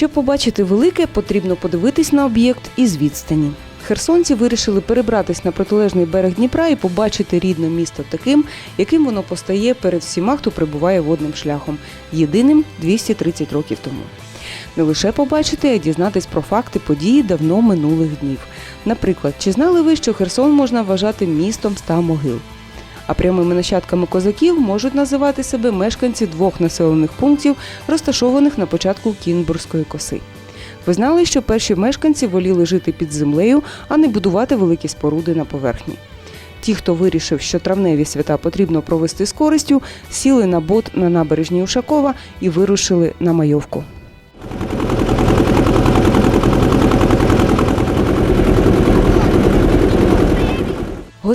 Щоб побачити велике, потрібно подивитись на об'єкт із відстані. Херсонці вирішили перебратись на протилежний берег Дніпра і побачити рідне місто таким, яким воно постає перед всіма, хто прибуває водним шляхом, єдиним 230 років тому. Не лише побачити, а дізнатись про факти події давно минулих днів. Наприклад, чи знали ви, що Херсон можна вважати містом ста могил? А прямими нащадками козаків можуть називати себе мешканці двох населених пунктів, розташованих на початку Кінбурзької коси. Ви знали, що перші мешканці воліли жити під землею, а не будувати великі споруди на поверхні. Ті, хто вирішив, що травневі свята потрібно провести з користю, сіли на бот на набережні Ушакова і вирушили на майовку.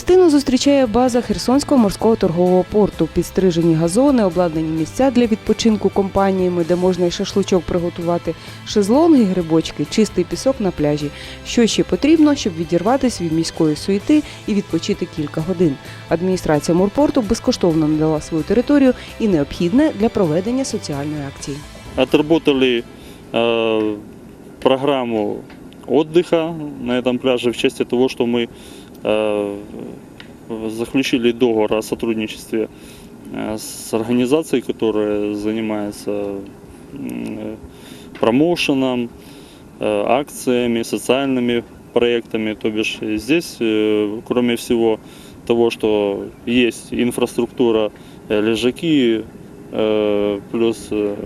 Гостину зустрічає база Херсонського морського торгового порту. Підстрижені газони, обладнані місця для відпочинку компаніями, де можна і шашличок приготувати, шезлонги, грибочки, чистий пісок на пляжі. Що ще потрібно, щоб відірватися від міської суєти і відпочити кілька годин. Адміністрація морпорту безкоштовно надала свою територію і необхідне для проведення соціальної акції. Отработали э, программу отдыха на этом пляже в честь того, что мы э, заключили договор о сотрудничестве э, с организацией, которая занимается м, э, промоушеном, э, акциями, социальными проектами. То бишь здесь, э, кроме всего того, что есть инфраструктура, э, лежаки, э, плюс э,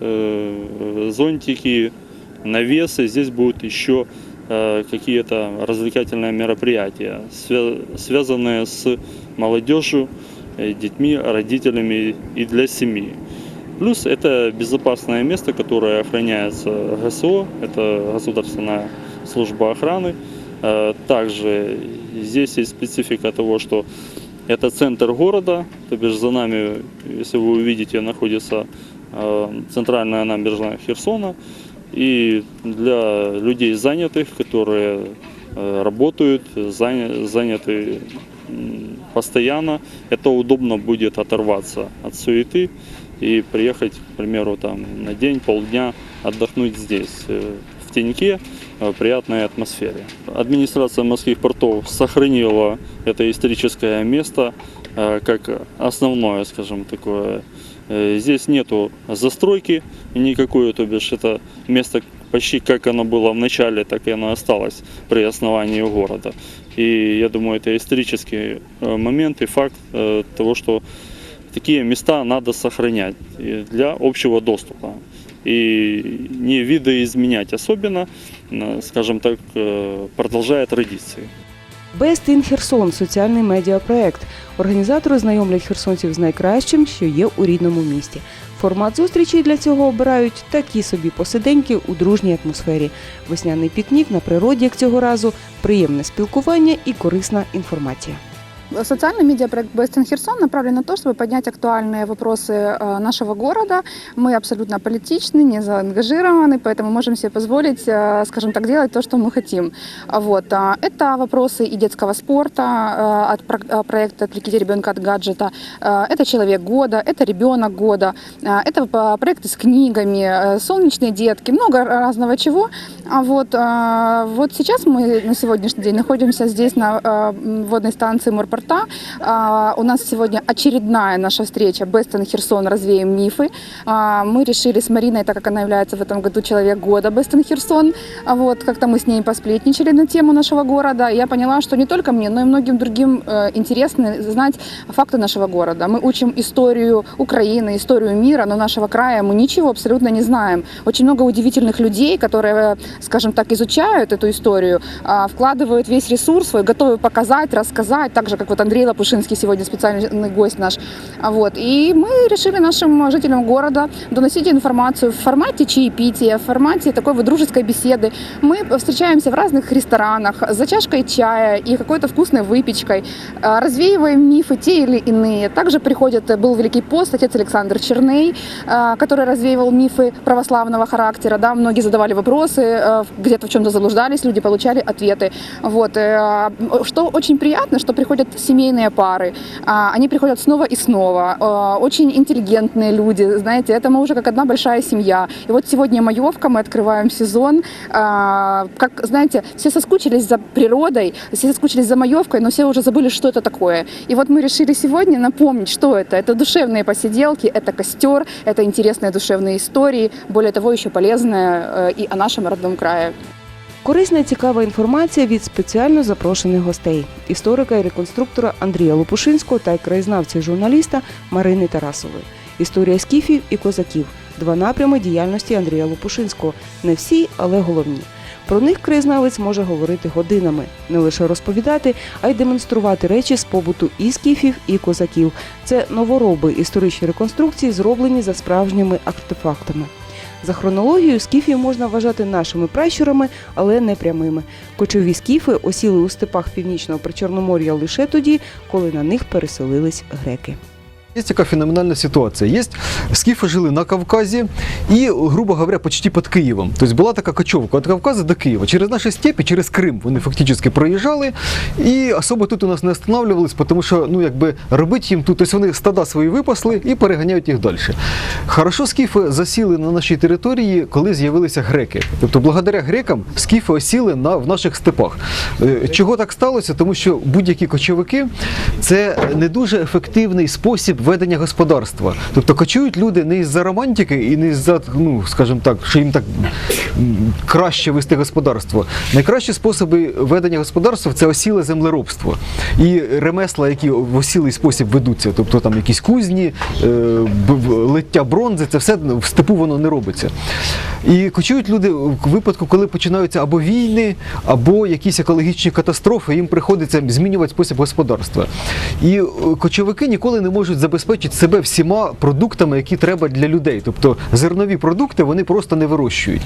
э, зонтики, навесы. Здесь будут еще э, какие-то развлекательные мероприятия, свя- связанные с молодежью, э, детьми, родителями и для семьи. Плюс это безопасное место, которое охраняется ГСО, это Государственная служба охраны. Э, Также здесь есть специфика того, что это центр города, то бишь за нами, если вы увидите, находится э, центральная набережная Херсона. И для людей занятых, которые э, работают, заня- заняты постоянно, это удобно будет оторваться от суеты и приехать, к примеру, там на день, полдня отдохнуть здесь, э, в теньке, э, в приятной атмосфере. Администрация морских портов сохранила это историческое место э, как основное, скажем, такое. Э, Здесь нету застройки никакой, то бишь это место почти как оно было в начале, так и оно осталось при основании города. И я думаю, это исторический э, момент и факт э, того, что такие места надо сохранять и для общего доступа. И не видоизменять особенно, э, скажем так, э, продолжая традиции. Best in Херсон соціальний медіапроект. Організатори знайомлять херсонців з найкращим, що є у рідному місті. Формат зустрічей для цього обирають такі собі посиденьки у дружній атмосфері. Весняний пікнік на природі, як цього разу, приємне спілкування і корисна інформація. Социальный медиапроект Best in Херсон направлен на то, чтобы поднять актуальные вопросы э, нашего города. Мы абсолютно политичны, не заангажированы, поэтому можем себе позволить, э, скажем так, делать то, что мы хотим. А Вот. а, Это вопросы и детского спорта э, от про- э, проекта «Отвлеките ребенка от гаджета», э, это «Человек года», это «Ребенок года», э, это э, проекты с книгами, э, «Солнечные детки», много разного чего. А вот, вот сейчас мы на сегодняшний день находимся здесь на водной станции Морпорта. А, У нас сегодня очередная наша встреча Бестон Херсон «Развеем мифы». А, Мы решили с Мариной, так как она является в этом году «Человек года» Бестон Херсон, вот как-то мы с ней посплетничали на тему нашего города. Я поняла, что не только мне, но и многим другим э, интересно знать факты нашего города. Мы учим историю Украины, историю мира, но нашего края мы ничего абсолютно не знаем. Очень много удивительных людей, которые, скажем так, изучают эту историю, а, вкладывают весь ресурс свой, готовы показать, рассказать, так же, как вот Андрей Лопушинский сегодня специальный гость наш. А Вот. И мы решили нашим жителям города доносить информацию в формате чаепития, в формате такой вот дружеской беседы. Мы встречаемся в разных ресторанах за чашкой чая и какой-то вкусной выпечкой, а, развеиваем мифы те или иные. Также приходят, э, был Великий пост, отец Александр Черней, а, который развеивал мифы православного характера. Да? Многие задавали вопросы, э, где-то в чем-то заблуждались, люди получали ответы. Вот. э, Что очень приятно, что приходят семейные пары, а, они приходят снова и снова. А, Очень интеллигентные люди, знаете, это мы уже как одна большая семья. И вот сегодня маевка, мы открываем сезон. А, Как, знаете, все соскучились за природой, все соскучились за маевкой, но все уже забыли, что это такое. И вот мы решили сегодня напомнить, что это. Это душевные посиделки, это костер, это интересные душевные истории, более того, еще полезное э, и о нашем родном крае. Корисна цікава інформація від спеціально запрошених гостей історика і реконструктора Андрія Лопушинського та краєзнавця журналіста Марини Тарасової. Історія скіфів і козаків два напрями діяльності Андрія Лопушинського. Не всі, але головні. Про них краєзнавець може говорити годинами, не лише розповідати, а й демонструвати речі з побуту і скіфів, і козаків. Це новороби історичні реконструкції, зроблені за справжніми артефактами. За хронологією скіфів можна вважати нашими пращурами, але не прямими. Кочові скіфи осіли у степах північного причорномор'я лише тоді, коли на них переселились греки. Є така феноменальна ситуація. Є скіфи жили на Кавказі і, грубо говоря, почти під Києвом. Тобто була така кочовка від Кавказу до Києва. Через наші степи, через Крим вони фактично проїжджали і особо тут у нас не останавливались, тому що ну, якби, робити їм тут, тобто вони стада свої випасли і переганяють їх далі. Хорошо скіфи засіли на нашій території, коли з'явилися греки. Тобто, благодаря грекам скіфи осіли на, в наших степах. Е, Чого так сталося? Тому що будь-які кочовики це не дуже ефективний спосіб ведення господарства. Тобто кочують люди не із-за романтики і не із-за, ну, скажімо так, що їм так краще вести господарство. Найкращі способи ведення господарства це осіле землеробство і ремесла, які в осілий спосіб ведуться. Тобто там якісь кузні, е, лиття бронзи, це все в степу воно не робиться. І кочують люди в випадку, коли починаються або війни, або якісь екологічні катастрофи, їм приходиться змінювати спосіб господарства. І е, кочовики ніколи не можуть забезпечити себе всіма продуктами, які треба для людей. Тобто зернові продукти вони просто не вирощують.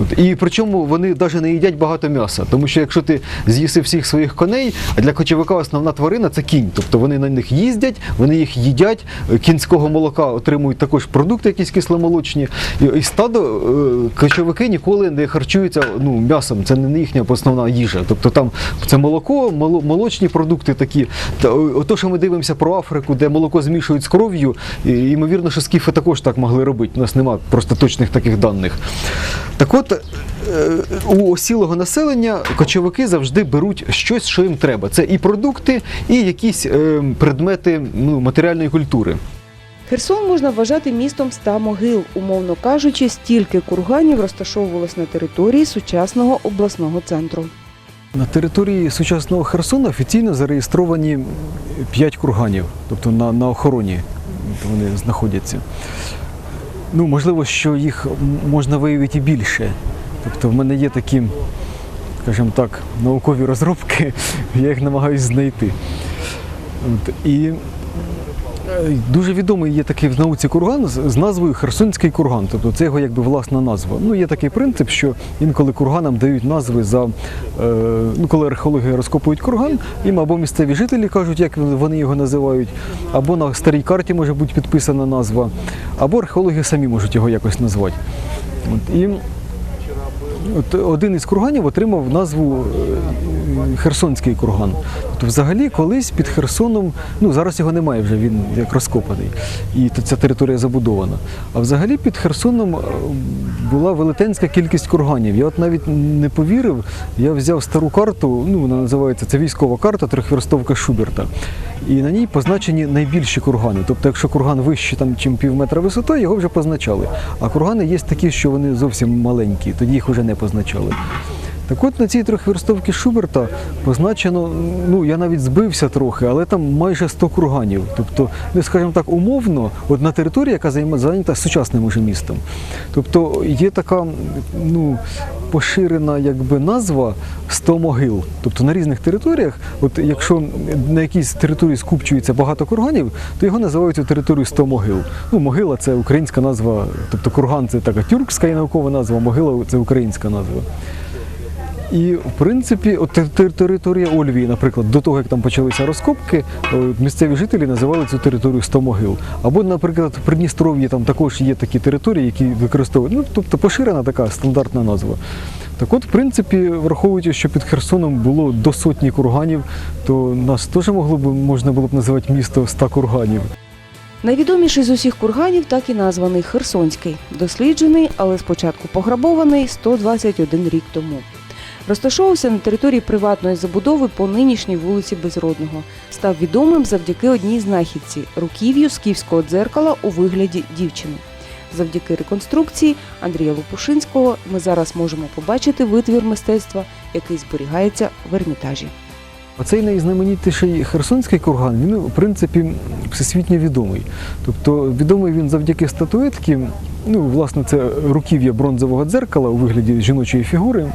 От. І причому вони навіть не їдять багато м'яса. Тому що якщо ти з'їси всіх своїх коней, а для кочовика основна тварина це кінь. Тобто вони на них їздять, вони їх їдять, кінського молока отримують також продукти, якісь кисломолочні. І, стадо е, кочовики ніколи не харчуються ну, м'ясом, це не їхня основна їжа. Тобто там це молоко, моло- молочні продукти такі. Та, о- що ми дивимося про Африку, де молоко змішують з кров'ю, ймовірно, що скіфи також так могли робити. У нас немає просто точних таких даних. Так от, е, у осілого населення кочовики завжди беруть щось, що їм треба. Це і продукти, і якісь е, предмети ну, матеріальної культури. Херсон можна вважати містом ста могил, умовно кажучи, стільки курганів розташовувалось на території сучасного обласного центру. На території сучасного Херсона офіційно зареєстровані 5 курганів, тобто на, на охороні вони знаходяться. Ну, можливо, що їх можна виявити і більше. Тобто в мене є такі, скажімо так, наукові розробки, я їх намагаюся знайти. От, і дуже відомий є такий в науці курган з, з назвою Херсонський курган. Тобто це його якби власна назва. Ну, є такий принцип, що інколи курганам дають назви за е, ну, коли археологи розкопують курган, їм або місцеві жителі кажуть, як вони його називають, або на старій карті може бути підписана назва, або археологи самі можуть його якось назвати. От, і От один із курганів отримав назву е, Херсонський курган. Тобто, взагалі, колись під Херсоном, ну зараз його немає вже, він як розкопаний, і ця територія забудована. А взагалі під Херсоном е, була велетенська кількість курганів. Я от навіть не повірив, я взяв стару карту, ну вона називається це військова карта трьохверстовка Шуберта. І на ній позначені найбільші кургани. Тобто, якщо курган вищий, там, чим пів метра висоти, його вже позначали. А кургани є такі, що вони зовсім маленькі, тоді їх вже не позначали. Так от на цій трьохверстовці Шуберта позначено, ну я навіть збився трохи, але там майже 100 курганів. Тобто, ну скажімо так, умовно, от на території, яка зайнята сучасним уже містом. Тобто є така ну, поширена якби, назва 100 могил. Тобто на різних територіях, от якщо на якійсь території скупчується багато курганів, то його називають цю територію 100 могил. Ну, могила це українська назва, тобто курган це така тюркська і наукова назва, могила це українська назва. І в принципі, от тер- тер- територія Ольвії, наприклад, до того як там почалися розкопки, е, місцеві жителі називали цю територію 100 могил. Або, наприклад, в Придністров'ї там також є такі території, які використовують. Ну тобто поширена така стандартна назва. Так от, в принципі, враховуючи, що під Херсоном було до сотні курганів, то нас теж могло б можна було б називати місто ста курганів. Найвідоміший з усіх курганів так і названий Херсонський, досліджений, але спочатку пограбований 121 рік тому. Розташовувався на території приватної забудови по нинішній вулиці Безродного. Став відомим завдяки одній знахідці руків'ю скіфського дзеркала у вигляді дівчини. Завдяки реконструкції Андрія Лопушинського ми зараз можемо побачити витвір мистецтва, який зберігається в Ермітажі. Оцей найзнаменітіший херсонський курган, він, в принципі, всесвітньо відомий. Тобто відомий він завдяки статуетці, ну, власне, це руків'я бронзового дзеркала у вигляді жіночої фігури.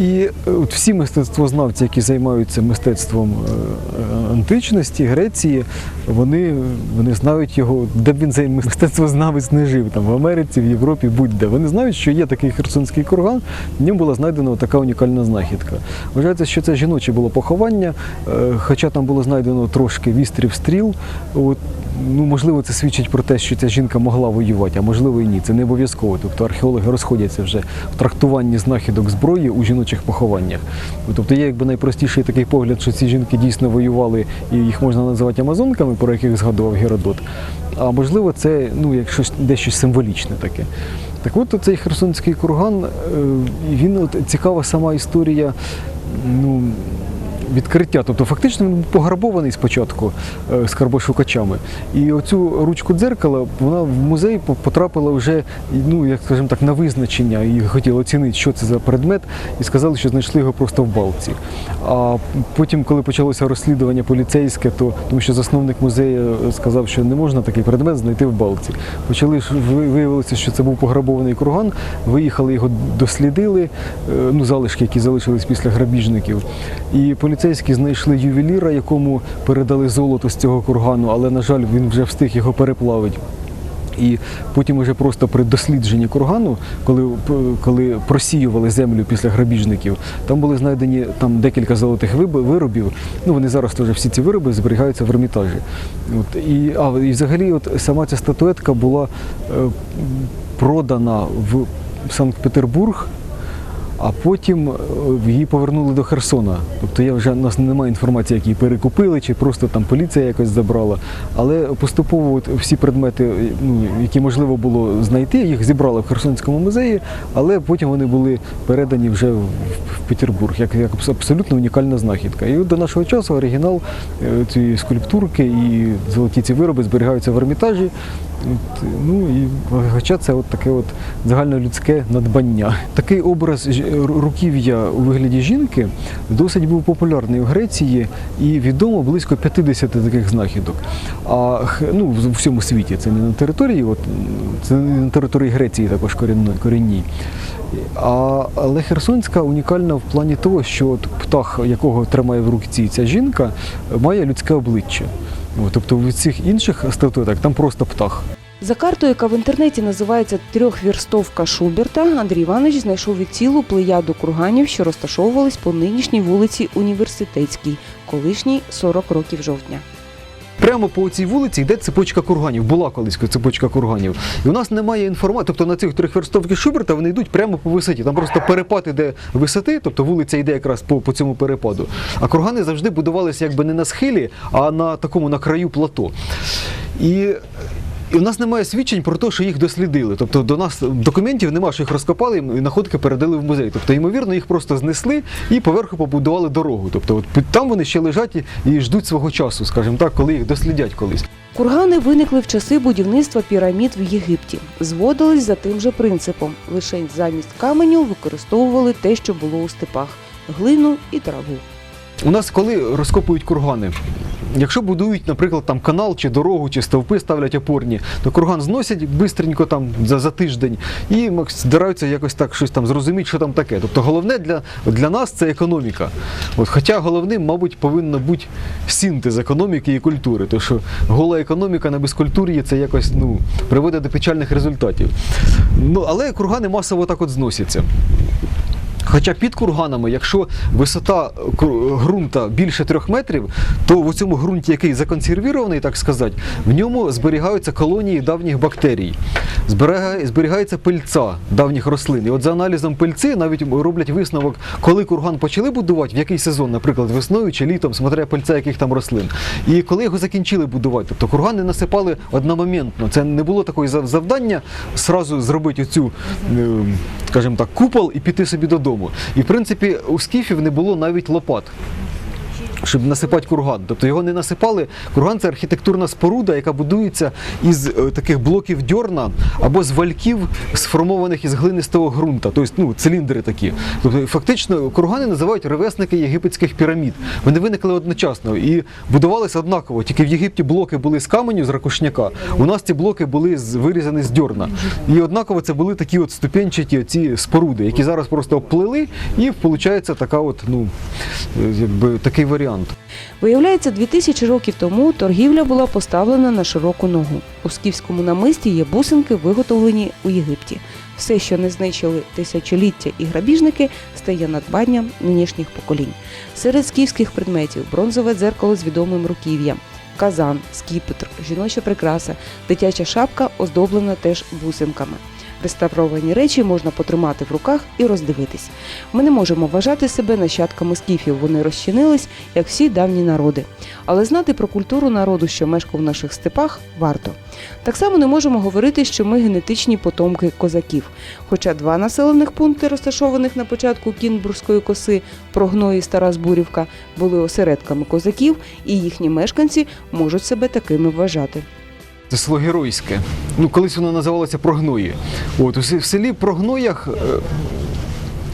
І е, от всі мистецтвознавці, які займаються мистецтвом е, е, античності, Греції, вони, вони знають його, де б він цей мистецтвознавець не жив, там в Америці, в Європі, будь-де. Вони знають, що є такий херсонський курган, в ньому була знайдена така унікальна знахідка. Вважається, що це жіноче було поховання, хоча там було знайдено трошки вістрів стріл. От, ну, можливо, це свідчить про те, що ця жінка могла воювати, а можливо і ні. Це не обов'язково. Тобто археологи розходяться вже в трактуванні знахідок зброї у жіночих похованнях. Тобто є якби найпростіший такий погляд, що ці жінки дійсно воювали і їх можна називати амазонками, про яких згадував Геродот. А можливо, це ну, як щось дещо символічне таке. Так от цей херсонський курган, е, він от цікава сама історія. Ну, відкриття. Тобто фактично він був пограбований спочатку е, скарбошукачами. І оцю ручку дзеркала вона в музей потрапила вже, ну як скажімо так, на визначення і хотіли оцінити, що це за предмет, і сказали, що знайшли його просто в балці. А потім, коли почалося розслідування поліцейське, то тому що засновник музею сказав, що не можна такий предмет знайти в балці. Почали виявилося, що це був пограбований курган. Виїхали його, дослідили, е, ну залишки, які залишились після грабіжників. І поліцейські знайшли ювеліра, якому передали золото з цього кургану, але на жаль, він вже встиг його переплавити. І потім уже просто при дослідженні кургану, коли, коли просіювали землю після грабіжників, там були знайдені там декілька золотих виробів. Ну вони зараз теж всі ці вироби зберігаються в Ермітажі. От, і, а, і взагалі, от сама ця статуетка була е, продана в Санкт-Петербург. А потім е, її повернули до Херсона. Тобто я вже у нас немає інформації, як її перекупили, чи просто там поліція якось забрала. Але поступово от всі предмети, е, ну, які можливо було знайти, їх зібрали в Херсонському музеї, але потім вони були передані вже в, Петербург, як, як абсолютно унікальна знахідка. І от до нашого часу оригінал е, цієї скульптурки і золоті ці вироби зберігаються в Ермітажі. От, ну і хоча це от таке от загальнолюдське надбання. Такий образ руків'я у вигляді жінки досить був популярний в Греції і відомо близько 50 таких знахідок. А ну, в всьому світі це не на території, от, це не на території Греції також корінній. А, але Херсонська унікальна в плані того, що от птах, якого тримає в руці ця жінка, має людське обличчя. Тобто в цих інших статуетах там просто птах. За картою, яка в інтернеті називається трьохвірстовка Шуберта, Андрій Іванович знайшов і цілу плеяду курганів, що розташовувались по нинішній вулиці Університетській, колишній 40 років жовтня. Прямо по цій вулиці йде цепочка курганів. Була колись цепочка курганів. І у нас немає інформації. Тобто на цих трьохверстовки Шуберта вони йдуть прямо по висоті. Там просто перепад іде висоти, тобто вулиця йде якраз по, по цьому перепаду. А кургани завжди будувалися якби не на схилі, а на такому на краю плато. І і у нас немає свідчень про те, що їх дослідили. Тобто до нас документів немає, що їх розкопали і находки передали в музей. Тобто, ймовірно, їх просто знесли і поверху побудували дорогу. Тобто, от там вони ще лежать і, і ждуть свого часу, скажімо так, коли їх дослідять колись. Кургани виникли в часи будівництва пірамід в Єгипті. Зводились за тим же принципом. Лише замість каменю використовували те, що було у степах глину і траву. У нас коли розкопують кургани, якщо будують, наприклад, там канал чи дорогу, чи стовпи ставлять опорні, то курган зносять бистренько там за, за тиждень і стараються якось так щось там зрозуміти, що там таке. Тобто головне для, для нас це економіка. От, хоча головним, мабуть, повинна бути синтез економіки і культури. Тому що гола економіка на безкультур'ї це якось ну, приводить до печальних результатів. Ну, але кургани масово так от зносяться. Хоча під курганами, якщо висота ґрунта більше трьох метрів, то в цьому ґрунті, який законсервірований, так сказати, в ньому зберігаються колонії давніх бактерій, зберігає- зберігається пильця давніх рослин. І от за аналізом пильці навіть роблять висновок, коли курган почали будувати, в який сезон, наприклад, весною чи літом, смотря пильця яких там рослин. І коли його закінчили будувати, тобто кургани насипали одномоментно. Це не було такої завдання сразу зробити оцю, е, скажімо так, купол і піти собі додому. І в принципі у скіфів не було навіть лопат. Щоб насипати курган. Тобто його не насипали. Курган це архітектурна споруда, яка будується із е, таких блоків дьорна або з вальків, сформованих із глинистого ґрунта, тобто ну, циліндри такі. Тобто, фактично, кургани називають ревесники єгипетських пірамід. Вони виникли одночасно і будувалися однаково. Тільки в Єгипті блоки були з каменю, з ракушняка. У нас ці блоки були з, вирізані з дьорна. І однаково це були такі от ступенчаті ці споруди, які зараз просто обплили, і виходить така от, ну, е, якби такий варіант. Виявляється, 2000 років тому торгівля була поставлена на широку ногу. У скіфському намисті є бусинки, виготовлені у Єгипті. Все, що не знищили тисячоліття і грабіжники, стає надбанням нинішніх поколінь. Серед скіфських предметів бронзове дзеркало з відомим руків'ям, казан, скіпетр, жіноча прикраса, дитяча шапка оздоблена теж бусинками. Реставровані речі можна потримати в руках і роздивитись. Ми не можемо вважати себе нащадками скіфів, вони розчинились, як всі давні народи. Але знати про культуру народу, що мешкав в наших степах, варто. Так само не можемо говорити, що ми генетичні потомки козаків. Хоча два населених пункти, розташованих на початку Кінбурзької коси, Прогної Стара Збурівка, були осередками козаків, і їхні мешканці можуть себе такими вважати. Це. Ну, колись воно називалося Прогної. От, у селі Прогноях.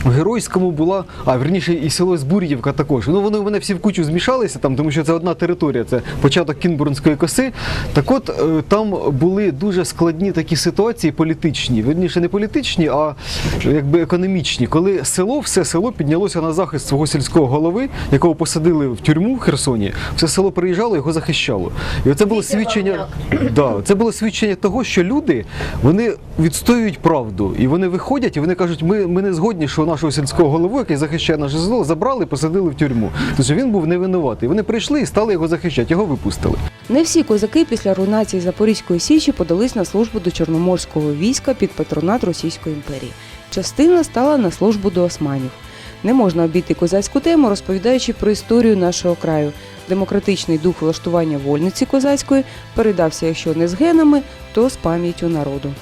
В Геройському була, а верніше і село Збур'ївка також. Ну вони в мене всі в кучу змішалися там, тому що це одна територія, це початок Кінбурнської коси. Так от е, там були дуже складні такі ситуації політичні, верніше не політичні, а якби економічні. Коли село, все село піднялося на захист свого сільського голови, якого посадили в тюрму в Херсоні, все село приїжджало, його захищало. І оце було свідчення. Да, це було свідчення того, що люди вони відстоюють правду, і вони виходять і вони кажуть, ми, ми не згодні, що нашого сільського голову, який захищає наше село, забрали, посадили в тюрму. Тобто він був невинуватий. Вони прийшли і стали його захищати, його випустили. Не всі козаки після руйнації Запорізької січі подались на службу до Чорноморського війська під патронат Російської імперії. Частина стала на службу до османів. Не можна обійти козацьку тему, розповідаючи про історію нашого краю. Демократичний дух влаштування вольниці козацької передався, якщо не з генами, то з пам'яттю народу.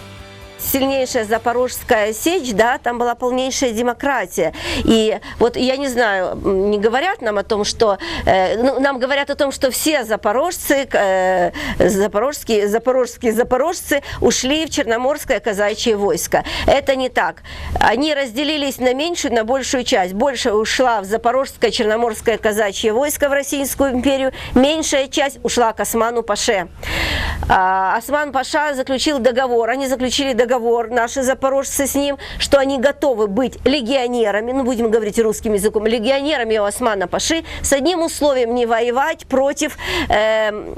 Сильнейшая Запорожская сечь, да, там была полнейшая демократия. И вот я не знаю, не говорят нам о том, что э, ну, нам говорят о том, что все запорожцы, э, запорожские, запорожские запорожцы ушли в Черноморское казачье войско. Это не так. Они разделились на меньшую, на большую часть. Больше ушла в Запорожское Черноморское казачье войско в Российскую империю, меньшая часть ушла к Осману Паше. А, Осман Паша заключил договор, они заключили договор, наши запорожцы с ним, что они готовы быть легионерами, ну будем говорить русским языком, легионерами Османа Паши с одним условием не воевать против эм,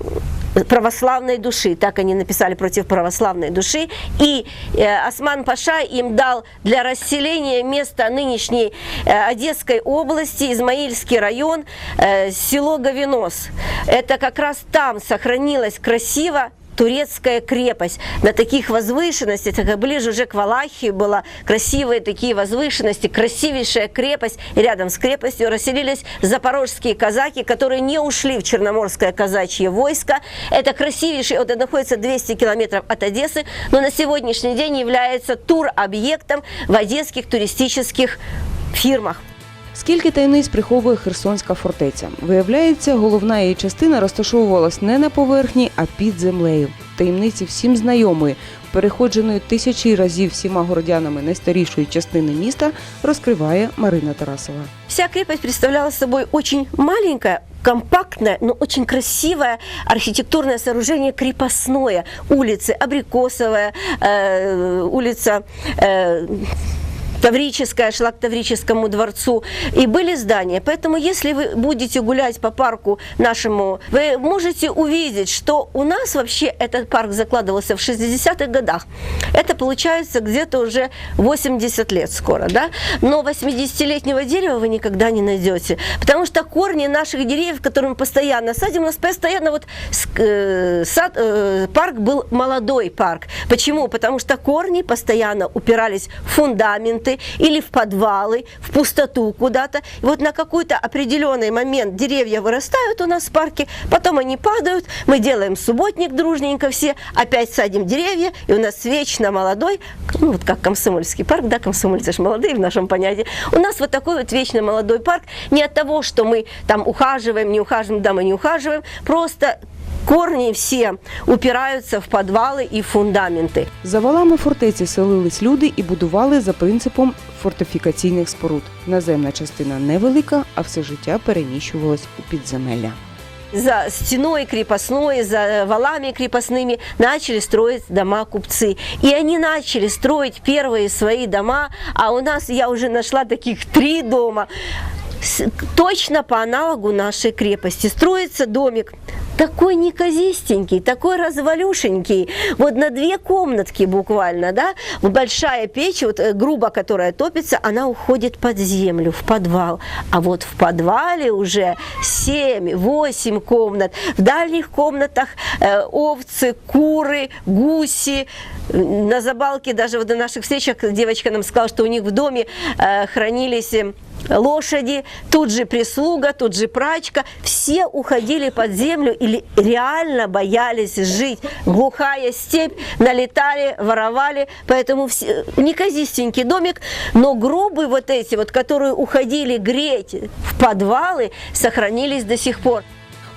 православной души, так они написали против православной души, и э, Осман Паша им дал для расселения места нынешней э, Одесской области, Измаильский район, э, село Говенос. Это как раз там сохранилось красиво турецкая крепость на таких возвышенностях, как ближе уже к Валахии была красивые такие возвышенности, красивейшая крепость. И рядом с крепостью расселились запорожские казаки, которые не ушли в Черноморское казачье войско. Это красивейший, вот это находится 200 километров от Одессы, но на сегодняшний день является тур-объектом в одесских туристических фирмах. Скільки таємниць приховує Херсонська фортеця? Виявляється, головна її частина розташовувалась не на поверхні, а під землею. Таємниці всім знайомої, переходженої тисячі разів всіма городянами найстарішої частини міста, розкриває Марина Тарасова. Вся крепость представляла собой очень маленькое, компактное, но очень красивое архитектурное сооружение крепостное. Улицы Абрикосовая, э, улица э, Таврическая шла к Таврическому дворцу, и были здания. Поэтому, если вы будете гулять по парку нашему, вы можете увидеть, что у нас вообще этот парк закладывался в 60-х годах. Это получается где-то уже 80 лет скоро, да? Но 80-летнего дерева вы никогда не найдете, потому что корни наших деревьев, которые мы постоянно садим, у нас постоянно вот э, сад, э, парк был молодой парк. Почему? Потому что корни постоянно упирались в фундаменты или в подвалы, в пустоту куда-то. И вот на какой-то определенный момент деревья вырастают у нас в парке, потом они падают, мы делаем субботник дружненько все, опять садим деревья, и у нас вечно молодой, ну вот как комсомольский парк, да, комсомольцы же молодые в нашем понятии, у нас вот такой вот вечно молодой парк, не от того, что мы там ухаживаем, не ухаживаем, да, мы не ухаживаем, просто корни все упираются в подвалы и в фундаменты. За валами фортеці селились люди і будували за принципом фортифікаційних споруд. Наземна частина невелика, а все життя переміщувалось у підземелля. за стеной крепостной, за валами крепостными начали строить дома купцы. И они начали строить первые свои дома, а у нас я уже нашла таких три дома, с- точно по аналогу нашей крепости. Строится домик такой неказистенький, такой развалюшенький, вот на две комнатки буквально, да, вот большая печь, вот э, грубо, которая топится, она уходит под землю, в подвал, а вот в подвале уже 7-8 комнат, в дальних комнатах э, овцы, куры, гуси, на забалке даже вот на наших встречах девочка нам сказала, что у них в доме э, хранились э, лошади, тут же прислуга, тут же прачка, все уходили под землю или реально боялись жить. Глухая степь, налетали, воровали, поэтому все, неказистенький домик, но грубые вот эти вот, которые уходили греть в подвалы, сохранились до сих пор.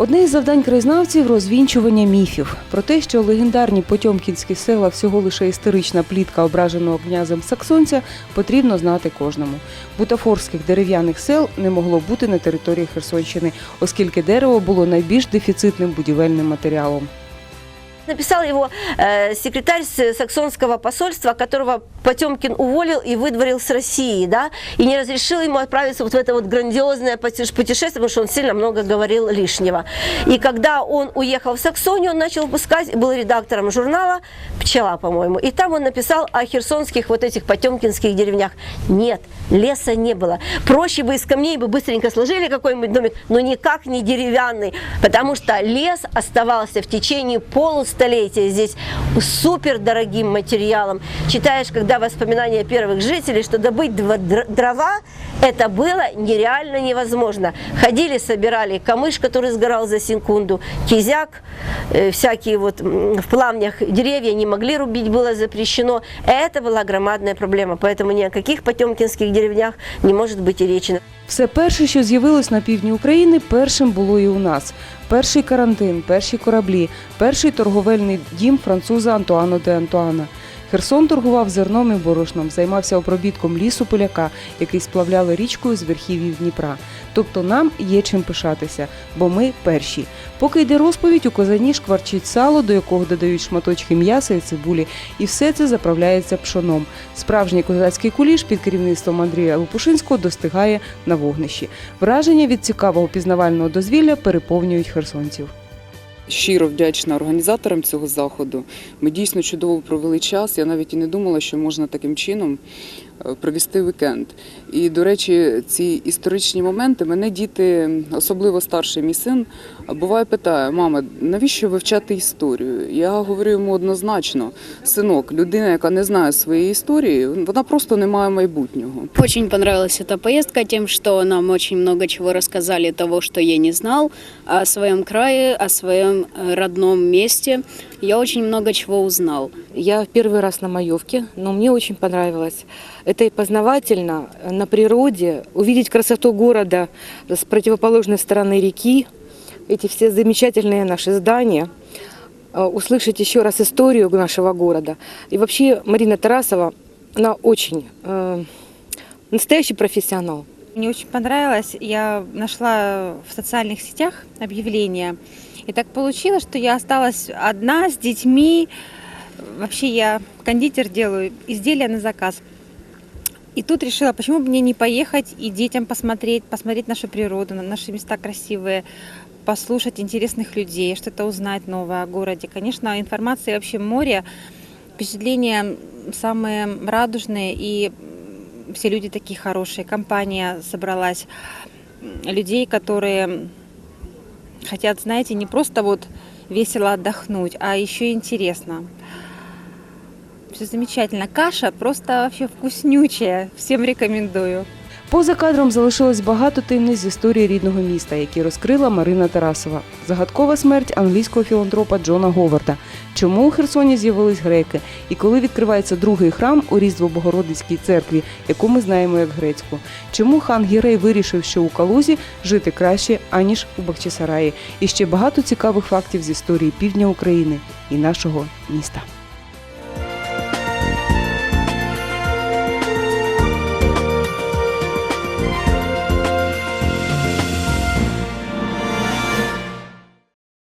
Одне із завдань краєзнавців розвінчування міфів про те, що легендарні потьомкінські села всього лише історична плітка ображеного князем саксонця, потрібно знати кожному. Бутафорських дерев'яних сел не могло бути на території Херсонщини, оскільки дерево було найбільш дефіцитним будівельним матеріалом Написал его э, секретарь с- саксонского посольства, которого Потемкин уволил и выдворил с России, да, и не разрешил ему отправиться вот в это вот грандиозное путеше- путешествие, потому что он сильно много говорил лишнего. И когда он уехал в Саксонию, он начал выпускать, был редактором журнала «Пчела», по-моему, и там он написал о херсонских вот этих потемкинских деревнях. Нет, леса не было. Проще бы из камней бы быстренько сложили какой-нибудь домик, но никак не деревянный, потому что лес оставался в течение полустолетия здесь супер дорогим материалом. Читаешь, когда воспоминания первых жителей, что добыть дрова это было нереально невозможно. Ходили, собирали камыш, который сгорал за секунду, кизяк, э, всякие вот в плавнях деревья не могли рубить, было запрещено. Это была громадная проблема, поэтому ни о каких потемкинских деревнях не может быть и речи. Все перше, що з'явилось на півдні України, першим було і у нас. Перший карантин, перші кораблі, перший торговельний дім француза Антуано де Антуана. Херсон торгував зерном і борошном, займався обробітком лісу поляка, який сплавляли річкою з верхів'їв Дніпра. Тобто нам є чим пишатися, бо ми перші. Поки йде розповідь, у козані шкварчить сало, до якого додають шматочки м'яса і цибулі, і все це заправляється пшоном. Справжній козацький куліш під керівництвом Андрія Лопушинського достигає на вогнищі. Враження від цікавого пізнавального дозвілля переповнюють херсонців. Щиро вдячна організаторам цього заходу. Ми дійсно чудово провели час. Я навіть і не думала, що можна таким чином провести вікенд. І, до речі, ці історичні моменти мене діти, особливо старший мій син, буває питає: мама, навіщо вивчати історію? Я говорю йому однозначно: синок, людина, яка не знає своєї історії, вона просто не має майбутнього. Очень понравилась эта поездка тем, что нам очень много чего рассказали того, что я не знал о своем крае, о своем э, родном месте. Я очень много чего узнал. Я в первый раз на Маевке, но мне очень понравилось. Это и познавательно, на природе, увидеть красоту города с противоположной стороны реки, эти все замечательные наши здания, э, услышать еще раз историю нашего города. И вообще Марина Тарасова, она очень э, настоящий профессионал. Мне очень понравилось. Я нашла в социальных сетях объявление. И так получилось, что я осталась одна с детьми. Вообще я кондитер делаю изделия на заказ. И тут решила, почему бы мне не поехать и детям посмотреть, посмотреть нашу природу, на наши места красивые, послушать интересных людей, что-то узнать новое о городе. Конечно, информации вообще море, впечатления самые радужные, и все люди такие хорошие. Компания собралась людей, которые хотят, знаете, не просто вот весело отдохнуть, а еще интересно. Все замечательно. Каша просто вообще вкуснючая. Всем рекомендую. Поза кадром залишилось багато таємниць з історії рідного міста, які розкрила Марина Тарасова. Загадкова смерть англійського філантропа Джона Говарда. Чому у Херсоні з'явились греки? І коли відкривається другий храм у Різдво-Богородицькій церкві, яку ми знаємо як грецьку? Чому хан Гірей вирішив, що у Калузі жити краще, аніж у Бахчисараї? І ще багато цікавих фактів з історії півдня України і нашого міста.